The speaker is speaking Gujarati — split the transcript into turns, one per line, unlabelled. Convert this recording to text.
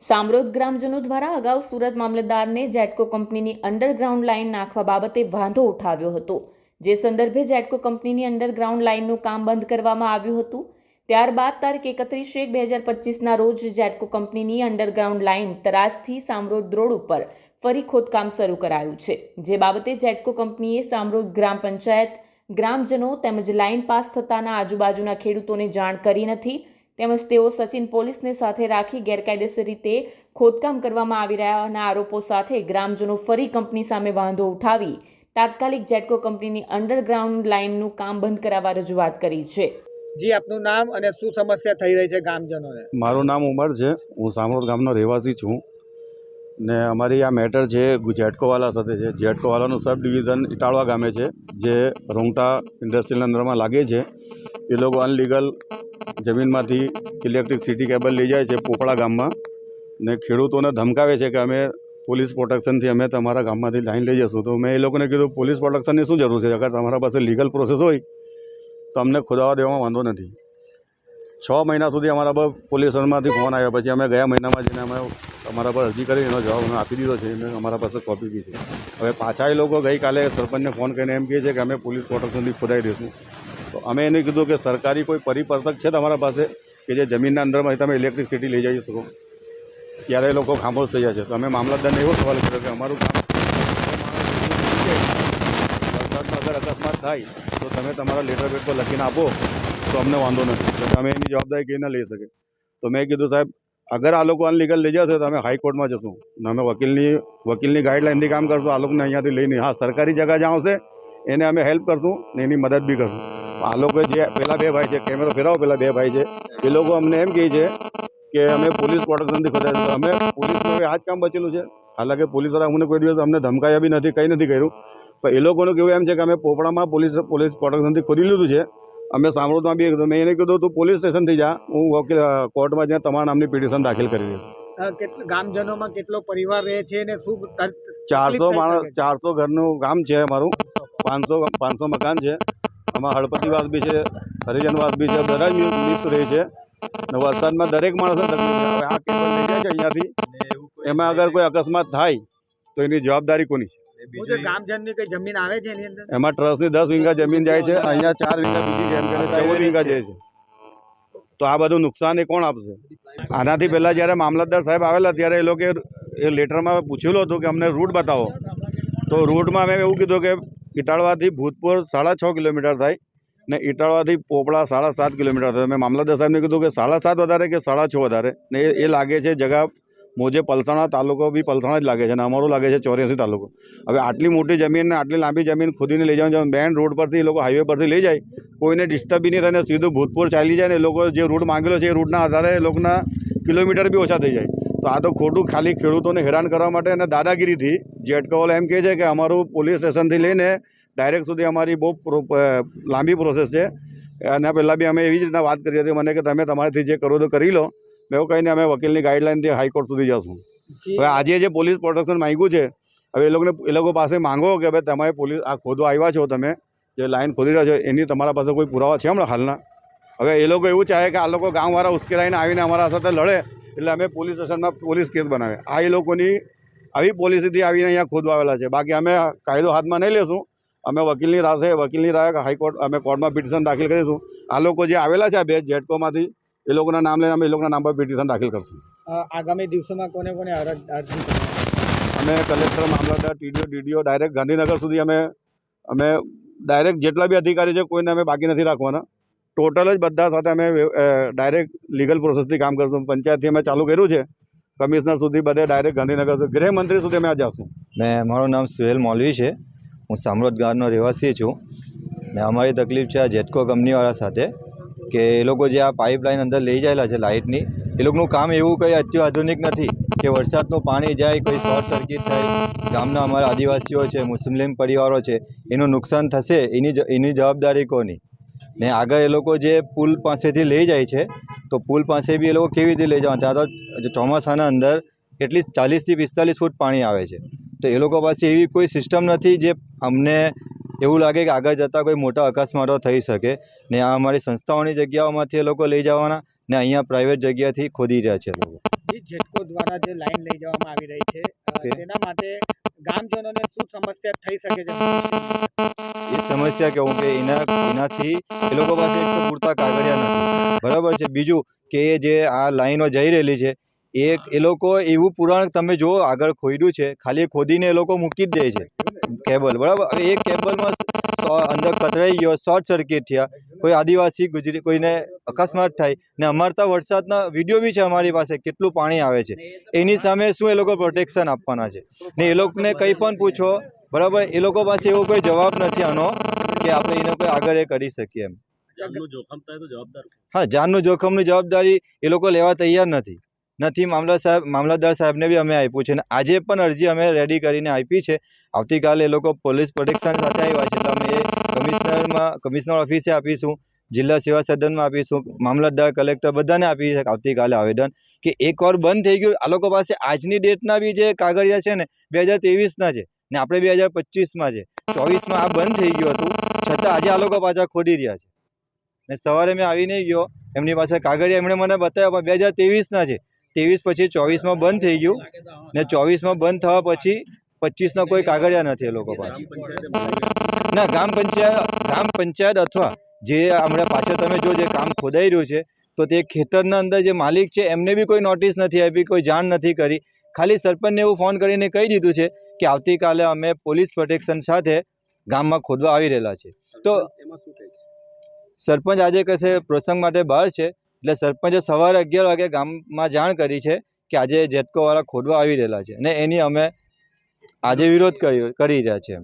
સામરોદ ગ્રામજનો દ્વારા અગાઉ સુરત મામલતદારને જેટકો કંપનીની અંડરગ્રાઉન્ડ લાઇન નાખવા બાબતે વાંધો ઉઠાવ્યો હતો. જે સંદર્ભે જેટકો કંપનીની અંડરગ્રાઉન્ડ લાઇનનું કામ બંધ કરવામાં આવ્યું હતું. ત્યારબાદ તારીખ એકત્રીસ એક બે હજાર પચીસના રોજ જેટકો કંપનીની અંડરગ્રાઉન્ડ લાઇન તરાજથી સામરોદ રોડ ઉપર ફરી ખોદકામ શરૂ કરાયું છે. જે બાબતે જેટકો કંપનીએ સામરોદ ગ્રામ પંચાયત ગ્રામજનો તેમજ લાઇન પાસ થતાના આજુબાજુના ખેડૂતોને જાણ કરી નથી. તેમજ તેઓ સચિન પોલીસને સાથે રાખી ગેરકાયદેસર રીતે ખોદકામ કરવામાં આવી રહ્યાના આરોપો સાથે ગ્રામજનો ફરી કંપની સામે વાંધો ઉઠાવી તાત્કાલિક જેટકો કંપનીની અંડરગ્રાઉન્ડ લાઇનનું કામ બંધ કરાવવા રજૂઆત કરી છે.
જી આપનું નામ અને શું સમસ્યા થઈ રહી છે ગામજનોને
મારું નામ ઉમર છે. હું સામરોડ ગામનો રહેવાસી છું. ને અમારી આ મેટર છે જેટકોવાલા સાથે છે. જેટકોવાલાનું સબ ડિવિઝન ઇટાળવા ગામે છે, જે રોંગટા ઇન્ડસ્ટ્રીયલ અંદરમાં લાગે છે. એ લોકો અનલીગલ જમીનમાંથી ઇલેક્ટ્રિસિટી કેબલ લઈ જાય છે પોપડા ગામમાં ને ખેડૂતોને ધમકાવે છે કે અમે પોલીસ પ્રોટેક્શનથી અમે તમારા ગામમાંથી લાઈન લઈ જઈશું તો મેં એ લોકોને કીધું, પોલીસ પ્રોટેક્શનની શું જરૂર છે? અગર તમારા પાસે લીગલ પ્રોસેસ હોય, તો અમને ખોદાવા દેવામાં વાંધો નથી. છ મહિના સુધી અમારા પર પોલીસ ફોન આવ્યા પછી અમે ગયા મહિનામાં જઈને અમે અમારા પર અરજી કરી, એનો જવાબ અમે આપી દીધો છે એને અમારા પાસે કોપી બી છે. હવે પાછા એ લોકો ગઈકાલે સરપંચને ફોન કરીને એમ કહે છે કે અમે પોલીસ પ્રોટેક્શનથી ખોદાઈ દઈશું. તો અમે એને કીધું કે સરકારી કોઈ પરિપર્તક છે તમારા પાસે કે જે જમીનના અંદરમાંથી તમે ઇલેક્ટ્રિસિટી લઈ જઈ શકો? ત્યારે એ લોકો ખામોશ થઈ જાય છે. તો અમે મામલતદારને એવો સવાલ કર્યો કે અમારું કામ અગર અકસ્માત થાય, તો તમે તમારા લેટર પેડ લખીને આપો, તો અમને વાંધો નથી. અમે એની જવાબદારી કઈ ના લઈ શકે. તો મેં કીધું સાહેબ અગર આ લોકો અનલીગલ લઈ જશે તો અમે હાઈકોર્ટમાં જશું. અમે વકીલની વકીલની ગાઈડલાઇનથી કામ કરશું. આ લોકોને અહીંયાથી લઈને, હા, સરકારી જગ્યા જ્યાં આવશે, એને અમે હેલ્પ કરશું ને એની મદદ બી કરશું. આ લોકો જે, પેલા બે ભાઈ છે કેમેરો ફેરાવો, પેલા બે ભાઈ છે. એ લોકો અમને એમ કહે છે કે અમે પોલીસ પ્રોટેક્શનથી તો અમે પોલીસનું આ જ કામ બચેલું છે. હાલાકે પોલીસવાળા અમને કોઈ દિવસ અમને ધમકાયા બી નથી, કંઈ નથી કર્યું. પણ એ લોકોનું કેવું એમ છે કે અમે પોપડામાં પોલીસ પોલીસ પ્રોટેક્શનથી ખોદી લીધું છે. અમે સામરોદમાં બી કીધું. મેં એને કીધું તું પોલીસ સ્ટેશનથી જા. હું વકીલ કોર્ટમાં જ્યાં તમારા નામની પિટિશન દાખલ કરી દઈશ.
ગામજનોમાં કેટલો પરિવાર રહે છે ને ખૂબ
ચારસો માણસ ચારસો ઘરનું ગામ છે અમારું. પાંચસો પાંચસો મકાન છે. આમાં હળપતિવાસ બી છે હરિજનવાસ બી છે બધા જ મિક્સ રહે છે. ને વરસાદમાં દરેક માણસને તકલીફ છે આ કેબલ લઈ જાય છે અહીંયાથી. એમાં અગર કોઈ અકસ્માત થાય તો એની જવાબદારી કોની છે?
હું જે ગામજનની કઈ જમીન આવે છે એની અંદર?
એમાં ટ્રસ્ટની દસ વીઘા જમીન જાય છે અહીંયા ચાર વીઘા બીજી જેમ કરે ચૌદ વીઘા જાય છે. તો આ બધું નુકસાન એ કોણ આપશે? આનાથી પહેલાં જ્યારે મામલતદાર સાહેબ આવેલા ત્યારે એ લોકો એ લેટરમાં પૂછેલું હતું કે અમને રૂટ બતાવો. તો રૂટમાં મેં એવું કીધું કે ઇટાળવાથી ભૂતપુર સાડા છ કિલોમીટર થાય ને ઇટાળવાથી પોપડા સાડા સાત કિલોમીટર થાય. મેં મામલતદાર સાહેબને કીધું કે સાડા સાત વધારે કે સાડા છ વધારે? ને એ- એ લાગે છે જગા મોજે પલસાણા તાલુકો બી પલસાણા જ લાગે છે અને અમારું લાગે છે ચોર્યાસી તાલુકો. હવે આટલી મોટી જમીન ને આટલી લાંબી જમીન ખોદીને લઈ જવાનું બેન રોડ પરથી એ લોકો હાઈવે પરથી લઈ જાય, કોઈને ડિસ્ટર્બ બી નહીં ને સીધું ભૂતપૂર ચાલી જાય ને લોકો જે રૂટ માંગેલો છે એ રૂટના આધારે એ લોકોના કિલોમીટર બી ઓછા થઈ જાય. તો આ તો ખોટું ખાલી ખેડૂતોને હેરાન કરવા માટે અને દાદાગીરીથી જેટકોવાલા એમ કહે છે કે અમારું પોલીસ સ્ટેશનથી લઈને ડાયરેક્ટ સુધી અમારી બહુ લાંબી પ્રોસેસ છે. એના પહેલાં બી અમે એવી જ રીતના વાત કરી હતી, મને કે તમે તમારાથી જે કરો તો કરી લો. એવું કહીને અમે વકીલની ગાઈડલાઇનથી હાઈકોર્ટ સુધી જશું. હવે આજે જે પોલીસ પ્રોટેક્શન માંગ્યું છે હવે એ લોકોને એ લોકો પાસે માંગો કે ભાઈ તમે પોલીસ આ ખોદવા આવ્યા છો તમે જે લાઈન ખોદી રહ્યા છો એની તમારા પાસે કોઈ પુરાવા છે હમણાં હાલના? હવે એ લોકો એવું ચાહે કે આ લોકો ગામવાળા ઉશ્કેરાઈને આવીને અમારા સાથે લડે એટલે અમે પોલીસ સ્ટેશનમાં પોલીસ કેસ બનાવે આ એ લોકોની આવી પોલિસીથી આવીને અહીંયા ખોદવા આવેલા છે. બાકી અમે કાયદો હાથમાં નહીં લેશું. અમે વકીલની રાહે વકીલની રાહે હાઈકોર્ટ અમે કોર્ટમાં પિટિશન દાખલ કરીશું. આ લોકો જે આવેલા છે આ બે જેટકોમાંથી એ લોકોના નામ લઈને અમે એ લોકોના નામ પર પિટિશન દાખલ કરશું.
આગામી દિવસોમાં કોને કોને અરજ
અમે કલેક્ટર મામલતદાર ટીડીઓ ડીડીઓ ડાયરેક્ટ ગાંધીનગર સુધી અમે અમે ડાયરેક્ટ જેટલા બી અધિકારી છે કોઈને અમે બાકી નથી રાખવાના. ટોટલ જ બધા સાથે અમે ડાયરેક્ટ લીગલ પ્રોસેસથી કામ કરશું. પંચાયતથી અમે ચાલુ કર્યું છે. કમિશનર સુધી બધે ડાયરેક્ટ ગાંધીનગર સુધી ગૃહમંત્રી સુધી અમે જશું
મેં મારું નામ સુહેલ મૌલવી છે. હું સામરોદ ગામનો રહેવાસી છું. ને અમારી તકલીફ છે આ જેટકો કંપનીવાળા સાથે. કે એ લોકો જે આ પાઇપલાઇન અંદર લઈ જાયેલા છે લાઇટની, એ લોકોનું કામ એવું કંઈ અત્યાધુનિક નથી કે વરસાદનું પાણી જાય, કોઈ શોર્ટ સર્કિટ થાય, ગામના અમારા આદિવાસીઓ છે, મુસ્લિમ પરિવારો છે, એનું નુકસાન થશે એની એની જવાબદારી કોની? ને આગળ એ લોકો જે પુલ પાસેથી લઈ જાય છે, તો પુલ પાસે બી એ લોકો કેવી રીતે લઈ જવાના? ત્યાં તો ચોમાસાના અંદર એટલીસ્ટ ચાલીસથી પિસ્તાલીસ ફૂટ પાણી આવે છે. તો એ લોકો પાસે એવી કોઈ સિસ્ટમ નથી જે અમને એવું લાગે કે આગળ જતાં કોઈ મોટા અકસ્માતો થઈ શકે ને આ અમારી સંસ્થાઓની જગ્યાઓમાંથી એ લોકો લઈ જવાના ને અહીંયા પ્રાઇવેટ જગ્યાથી ખોદી રહ્યા છે લોકો.
દ્વારા જે લાઈન લઈ જવામાં આવી રહી છે. તેના માટે ગામજનોને શું સમસ્યા થઈ શકે છે?
એ સમસ્યા કેવું કે એના એનાથી એ લોકો પાસે એક તો પૂરતા કાગળિયા નથી. બરાબર છે. બીજું કે જે આ લાઈનો જઈ રહેલી છે એ એ લોકો એવું પુરાણ તમે જો આગળ ખોદ્યું છે ખાલી ખોદીને એ લોકો મૂકી જ દે છે. કેબલ બરાબર? હવે એ કેબલમાં અંદર કતરાઈ ગયો શોર્ટ સર્કિટ થયા. કોઈ આદિવાસી ગુજરી કોઈને અકસ્માત થાય ને અમારતા વરસાદના વીડિયો બી છે અમારી પાસે કેટલું પાણી આવે છે. એની સામે શું એ લોકો પ્રોટેક્શન આપવાના છે? ને એ લોકોને કંઈ પણ પૂછો બરાબર? એ લોકો પાસે એવો કોઈ જવાબ નથી આનો કે આપણે એને કોઈ આગળ એ કરી શકીએ એમ. હા જાનનું જોખમની જવાબદારી એ લોકો લેવા તૈયાર નથી. નથી, મામલા સાહેબ, મામલતદાર સાહેબને બી અમે આપ્યું છે અને આજે પણ અરજી અમે રેડી કરીને આપી છે. આવતીકાલે એ લોકો પોલીસ પ્રોટેક્શન સાથે આવ્યા છે તો અમે કમિશનરમાં, કમિશનર ઓફિસે આપીશું, જિલ્લા સેવા સદનમાં આપીશું, મામલતદાર કલેક્ટર બધાને આપી છે આવતીકાલે આવેદન કે એકવાર બંધ થઈ ગયું. આ લોકો પાસે આજની ડેટના બી જે કાગળિયા છે ને, બે હજાર તેવીસના છે ને આપણે બે હજાર પચીસમાં છે. ચોવીસમાં આ બંધ થઈ ગયું હતું. છતાં આજે આ લોકો પાછા ખોડી રહ્યા છે. ને સવારે મેં આવી નહીં ગયો. એમની પાસે કાગળિયા, એમણે મને બતાવ્યા બે હજાર તેવીસના છે. ત્રેવીસ પછી ચોવીસમાં બંધ થઈ ગયું. ને ચોવીસમાં બંધ થવા પછી પચીસના કોઈ કાગળિયા નથી એ લોકો પાસે. ના ગ્રામ પંચાયત ગ્રામ પંચાયત અથવા જે હમણાં પાછળ તમે જો જે કામ ખોદાઈ રહ્યું છે તો તે ખેતરના અંદર જે માલિક છે એમને બી કોઈ નોટિસ નથી આપી કોઈ જાણ નથી કરી. ખાલી સરપંચને એવું ફોન કરીને કહી દીધું છે કે આવતીકાલે અમે પોલીસ પ્રોટેક્શન સાથે ગામમાં ખોદવા આવી રહેલા છે. તો સરપંચ આજે કશે પ્રસંગ માટે બહાર છે એટલે સરપંચે સવારે અગિયાર વાગે ગામમાં જાણ કરી છે કે આજે જેટકોવાળા ખોદવા આવી રહેલા છે અને એની અમે આજે વિરોધ કરી રહ્યા છે એમ